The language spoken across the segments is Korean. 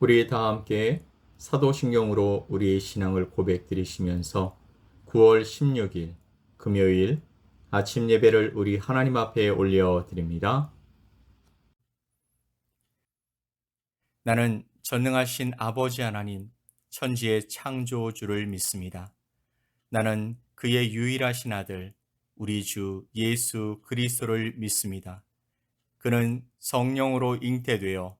우리 다 함께 사도신경으로 우리의 신앙을 고백드리시면서 9월 16일 금요일 아침 예배를 우리 하나님 앞에 올려 드립니다. 나는 전능하신 아버지 하나님, 천지의 창조주를 믿습니다. 나는 그의 유일하신 아들, 우리 주 예수 그리스도를 믿습니다. 그는 성령으로 잉태되어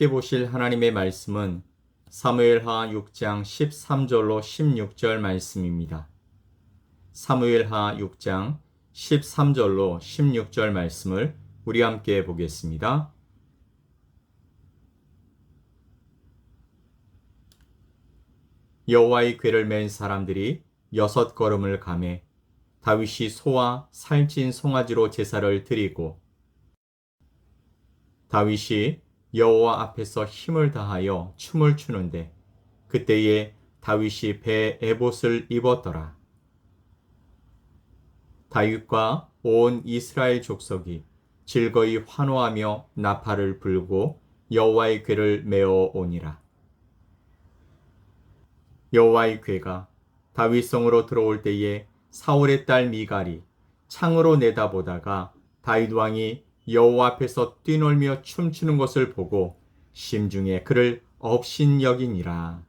함께 보실 하나님의 말씀은 사무엘하 6장 13절로 16절 말씀입니다. 사무엘하 6장 13절로 16절 말씀을 우리 함께 보겠습니다. 여호와의 궤를 맨 사람들이 여섯 걸음을 가매 다윗이 소와 살찐 송아지로 제사를 드리고 다윗이 여호와 앞에서 힘을 다하여 춤을 추는데 그때에 다윗이 배 에봇을 입었더라. 다윗과 온 이스라엘 족속이 즐거이 환호하며 나팔을 불고 여호와의 궤를 메어 오니라. 여호와의 궤가 다윗성으로 들어올 때에 사울의 딸 미갈이 창으로 내다보다가 다윗 왕이 여호와 앞에서 뛰놀며 춤추는 것을 보고 심중에 그를 업신여기니라.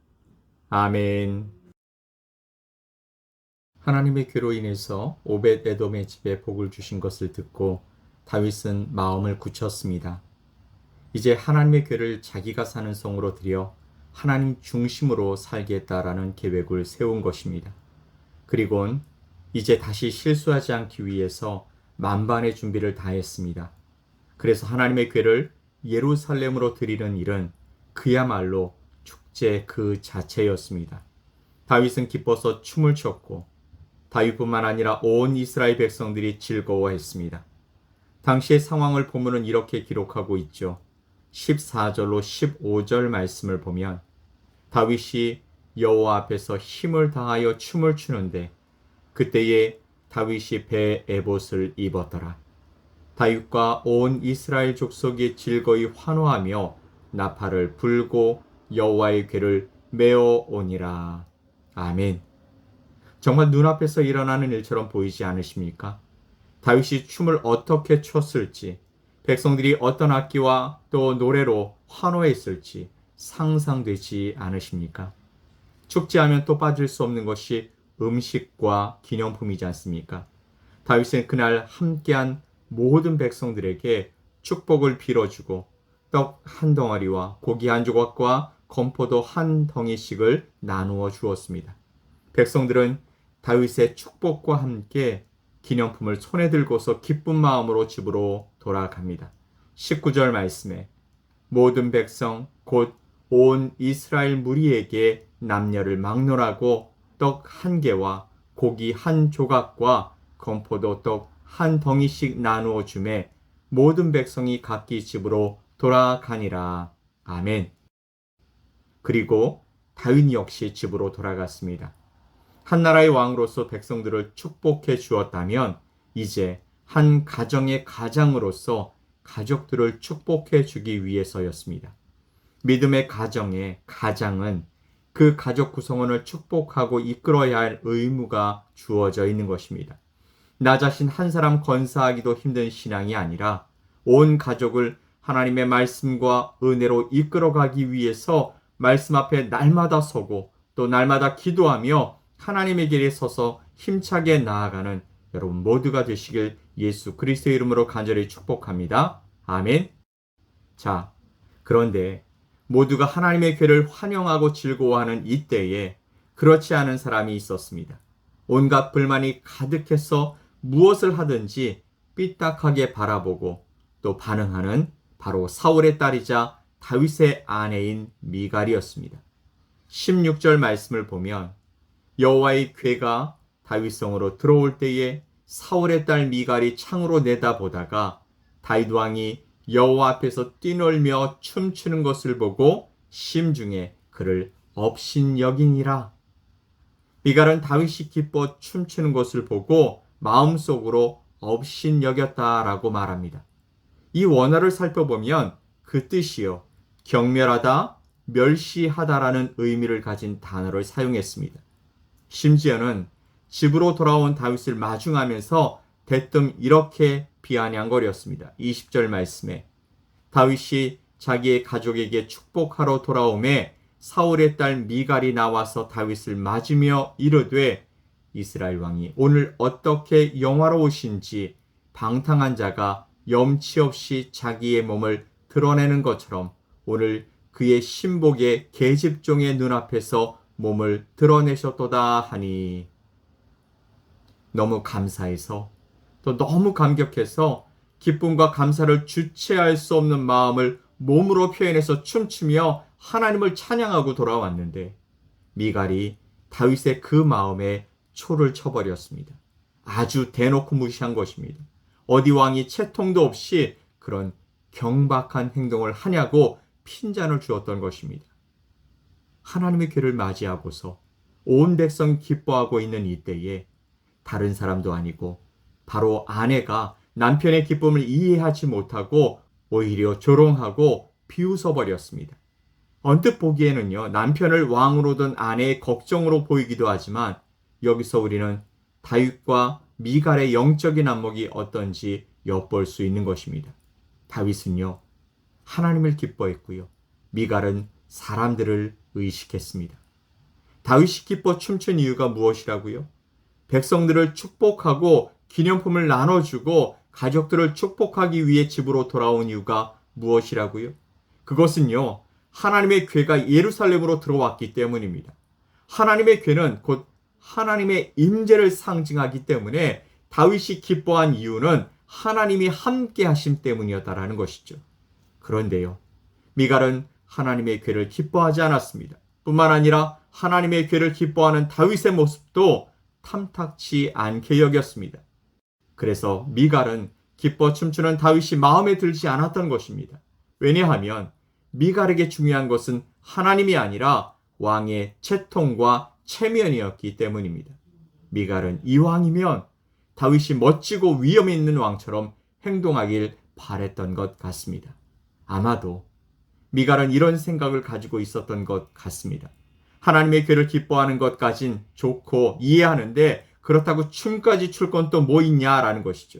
아멘. 하나님의 괴로 인해서 오벳 에돔의 집에 복을 주신 것을 듣고 다윗은 마음을 굳혔습니다. 이제 하나님의 괴를 자기가 사는 성으로 들여 하나님 중심으로 살겠다라는 계획을 세운 것입니다. 그리곤 이제 다시 실수하지 않기 위해서 만반의 준비를 다했습니다. 그래서 하나님의 괴를 예루살렘으로 드리는 일은 그야말로 축제 그 자체였습니다. 다윗은 기뻐서 춤을 췄고 다윗뿐만 아니라 온 이스라엘 백성들이 즐거워했습니다. 당시의 상황을 보면은 이렇게 기록하고 있죠. 14절로 15절 말씀을 보면 다윗이 여호와 앞에서 힘을 다하여 춤을 추는데 그때에 다윗이 배 에봇을 입었더라. 다윗과 온 이스라엘 족속이 즐거이 환호하며 나팔을 불고 여호와의 궤를 메어 오니라. 아멘. 정말 눈앞에서 일어나는 일처럼 보이지 않으십니까? 다윗이 춤을 어떻게 췄을지, 백성들이 어떤 악기와 또 노래로 환호했을지 상상되지 않으십니까? 축제하면 또 빠질 수 없는 것이 음식과 기념품이지 않습니까? 다윗은 그날 함께한 모든 백성들에게 축복을 빌어주고 떡 한 덩어리와 고기 한 조각과 건포도 한 덩이씩을 나누어 주었습니다. 백성들은 다윗의 축복과 함께 기념품을 손에 들고서 기쁜 마음으로 집으로 돌아갑니다. 19절 말씀에 모든 백성 곧 온 이스라엘 무리에게 남녀를 막론하고 떡 한 개와 고기 한 조각과 건포도 떡 한 덩이씩 나누어 주매 모든 백성이 각기 집으로 돌아가니라. 아멘. 그리고 다윗 역시 집으로 돌아갔습니다. 한 나라의 왕으로서 백성들을 축복해 주었다면 이제 한 가정의 가장으로서 가족들을 축복해 주기 위해서였습니다. 믿음의 가정의 가장은 그 가족 구성원을 축복하고 이끌어야 할 의무가 주어져 있는 것입니다. 나 자신 한 사람 건사하기도 힘든 신앙이 아니라 온 가족을 하나님의 말씀과 은혜로 이끌어가기 위해서 말씀 앞에 날마다 서고 또 날마다 기도하며 하나님의 길에 서서 힘차게 나아가는 여러분 모두가 되시길 예수 그리스도의 이름으로 간절히 축복합니다. 아멘. 자, 그런데 모두가 하나님의 괴를 환영하고 즐거워하는 이때에 그렇지 않은 사람이 있었습니다. 온갖 불만이 가득해서 무엇을 하든지 삐딱하게 바라보고 또 반응하는 바로 사울의 딸이자 다윗의 아내인 미갈이었습니다. 16절 말씀을 보면 여호와의 괴가 다윗성으로 들어올 때에 사울의 딸 미갈이 창으로 내다보다가 다윗 왕이 여호와 앞에서 뛰놀며 춤추는 것을 보고 심중에 그를 업신여기니라. 미갈은 다윗이 기뻐 춤추는 것을 보고 마음속으로 업신여겼다라고 말합니다. 이 원어를 살펴보면 그 뜻이요 경멸하다, 멸시하다라는 의미를 가진 단어를 사용했습니다. 심지어는 집으로 돌아온 다윗을 마중하면서 대뜸 이렇게 비아냥거렸습니다. 20절 말씀에 다윗이 자기의 가족에게 축복하러 돌아오매 사울의 딸 미갈이 나와서 다윗을 맞으며 이르되 이스라엘 왕이 오늘 어떻게 영화로우신지 방탕한 자가 염치 없이 자기의 몸을 드러내는 것처럼 오늘 그의 신복의 계집종의 눈앞에서 몸을 드러내셨도다 하니. 너무 감사해서 또 너무 감격해서 기쁨과 감사를 주체할 수 없는 마음을 몸으로 표현해서 춤추며 하나님을 찬양하고 돌아왔는데 미갈이 다윗의 그 마음에 초를 쳐버렸습니다. 아주 대놓고 무시한 것입니다. 어디 왕이 채통도 없이 그런 경박한 행동을 하냐고 핀잔을 주었던 것입니다. 하나님의 괴를 맞이하고서 온 백성이 기뻐하고 있는 이때에 다른 사람도 아니고 바로 아내가 남편의 기쁨을 이해하지 못하고 오히려 조롱하고 비웃어 버렸습니다. 언뜻 보기에는요, 남편을 왕으로 둔 아내의 걱정으로 보이기도 하지만 여기서 우리는 다윗과 미갈의 영적인 안목이 어떤지 엿볼 수 있는 것입니다. 다윗은요, 하나님을 기뻐했고요. 미갈은 사람들을 의식했습니다. 다윗이 기뻐 춤춘 이유가 무엇이라고요? 백성들을 축복하고 기념품을 나눠주고 가족들을 축복하기 위해 집으로 돌아온 이유가 무엇이라고요? 그것은요, 하나님의 괴가 예루살렘으로 들어왔기 때문입니다. 하나님의 괴는 곧 하나님의 임재를 상징하기 때문에 다윗이 기뻐한 이유는 하나님이 함께 하심 때문이었다라는 것이죠. 그런데요. 미갈은 하나님의 괴를 기뻐하지 않았습니다. 뿐만 아니라 하나님의 괴를 기뻐하는 다윗의 모습도 탐탁치 않게 여겼습니다. 그래서 미갈은 기뻐 춤추는 다윗이 마음에 들지 않았던 것입니다. 왜냐하면 미갈에게 중요한 것은 하나님이 아니라 왕의 채통과 체면이었기 때문입니다. 미갈은 이왕이면 다윗이 멋지고 위험 있는 왕처럼 행동하길 바랬던 것 같습니다. 아마도 미갈은 이런 생각을 가지고 있었던 것 같습니다. 하나님의 괴를 기뻐하는 것까진 좋고 이해하는데 그렇다고 춤까지 출 건 또 뭐 있냐라는 것이죠.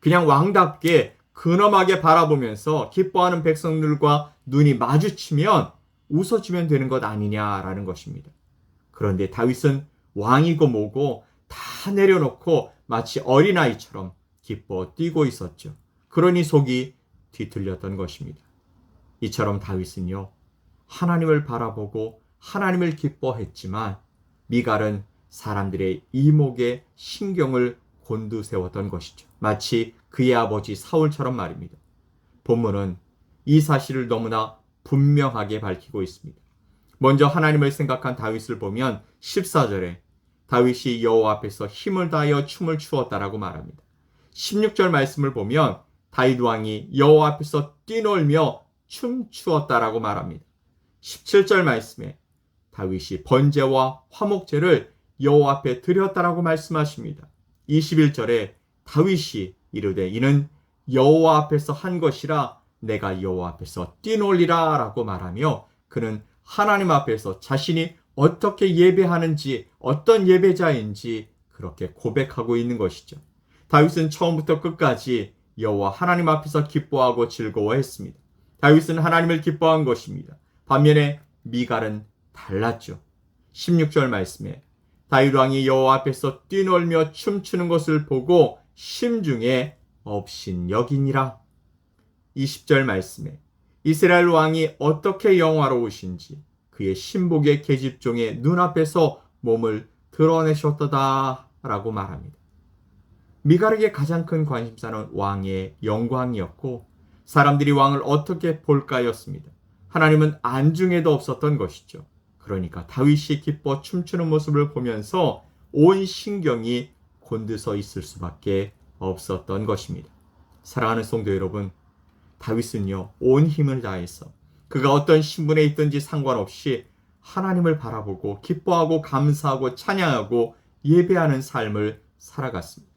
그냥 왕답게 근엄하게 바라보면서 기뻐하는 백성들과 눈이 마주치면 웃어주면 되는 것 아니냐라는 것입니다. 그런데 다윗은 왕이고 뭐고 다 내려놓고 마치 어린아이처럼 기뻐 뛰고 있었죠. 그러니 속이 뒤틀렸던 것입니다. 이처럼 다윗은요, 하나님을 바라보고 하나님을 기뻐했지만 미갈은 사람들의 이목에 신경을 곤두세웠던 것이죠. 마치 그의 아버지 사울처럼 말입니다. 본문은 이 사실을 너무나 분명하게 밝히고 있습니다. 먼저 하나님을 생각한 다윗을 보면 14절에 다윗이 여호와 앞에서 힘을 다하여 춤을 추었다라고 말합니다. 16절 말씀을 보면 다윗 왕이 여호와 앞에서 뛰놀며 춤추었다라고 말합니다. 17절 말씀에 다윗이 번제와 화목제를 여호와 앞에 드렸다라고 말씀하십니다. 21절에 다윗이 이르되 이는 여호와 앞에서 한 것이라 내가 여호와 앞에서 뛰놀리라라고 말하며 그는 하나님 앞에서 자신이 어떻게 예배하는지 어떤 예배자인지 그렇게 고백하고 있는 것이죠. 다윗은 처음부터 끝까지 여호와 하나님 앞에서 기뻐하고 즐거워했습니다. 다윗은 하나님을 기뻐한 것입니다. 반면에 미갈은 달랐죠. 16절 말씀에 다윗 왕이 여호와 앞에서 뛰놀며 춤추는 것을 보고 심중에 업신 여기니라. 20절 말씀에 이스라엘 왕이 어떻게 영화로우신지 그의 신복의 계집종의 눈앞에서 몸을 드러내셨다다 라고 말합니다. 미갈에게 가장 큰 관심사는 왕의 영광이었고 사람들이 왕을 어떻게 볼까였습니다. 하나님은 안중에도 없었던 것이죠. 그러니까 다윗이 기뻐 춤추는 모습을 보면서 온 신경이 곤두서 있을 수밖에 없었던 것입니다. 사랑하는 성도 여러분, 다윗은요, 온 힘을 다해서 그가 어떤 신분에 있든지 상관없이 하나님을 바라보고 기뻐하고 감사하고 찬양하고 예배하는 삶을 살아갔습니다.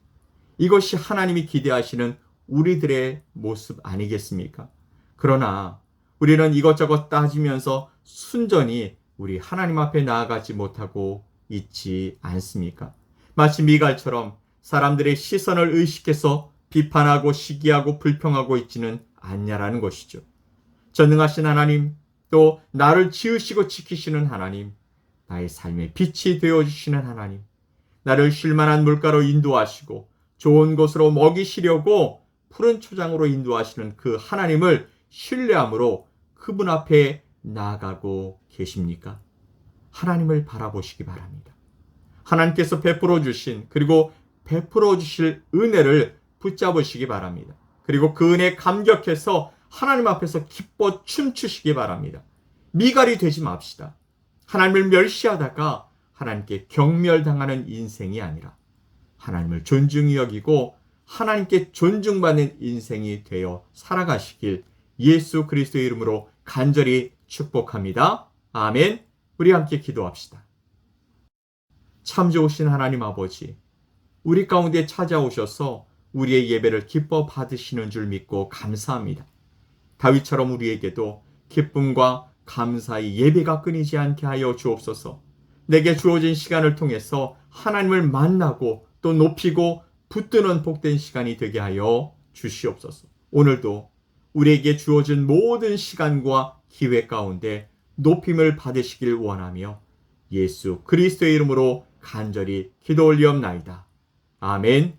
이것이 하나님이 기대하시는 우리들의 모습 아니겠습니까? 그러나 우리는 이것저것 따지면서 순전히 우리 하나님 앞에 나아가지 못하고 있지 않습니까? 마치 미갈처럼 사람들의 시선을 의식해서 비판하고 시기하고 불평하고 있지는 않냐라는 것이죠. 전능하신 하나님, 또 나를 지으시고 지키시는 하나님, 나의 삶의 빛이 되어 주시는 하나님, 나를 쉴만한 물가로 인도하시고 좋은 곳으로 먹이시려고 푸른 초장으로 인도하시는 그 하나님을 신뢰함으로 그분 앞에 나아가고 계십니까? 하나님을 바라보시기 바랍니다. 하나님께서 베풀어 주신 그리고 베풀어 주실 은혜를 붙잡으시기 바랍니다. 그리고 그 은혜 감격해서 하나님 앞에서 기뻐 춤추시기 바랍니다. 미갈이 되지 맙시다. 하나님을 멸시하다가 하나님께 경멸당하는 인생이 아니라 하나님을 존중히 여기고 하나님께 존중받는 인생이 되어 살아가시길 예수 그리스도의 이름으로 간절히 축복합니다. 아멘. 우리 함께 기도합시다. 참 좋으신 하나님 아버지, 우리 가운데 찾아오셔서 우리의 예배를 기뻐 받으시는 줄 믿고 감사합니다. 다윗처럼 우리에게도 기쁨과 감사의 예배가 끊이지 않게 하여 주옵소서. 내게 주어진 시간을 통해서 하나님을 만나고 또 높이고 붙드는 복된 시간이 되게 하여 주시옵소서. 오늘도 우리에게 주어진 모든 시간과 기회 가운데 높임을 받으시길 원하며 예수 그리스도의 이름으로 간절히 기도 올리옵나이다. 아멘.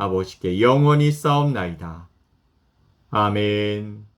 아버지께 영원히 싸움나이다. 아멘.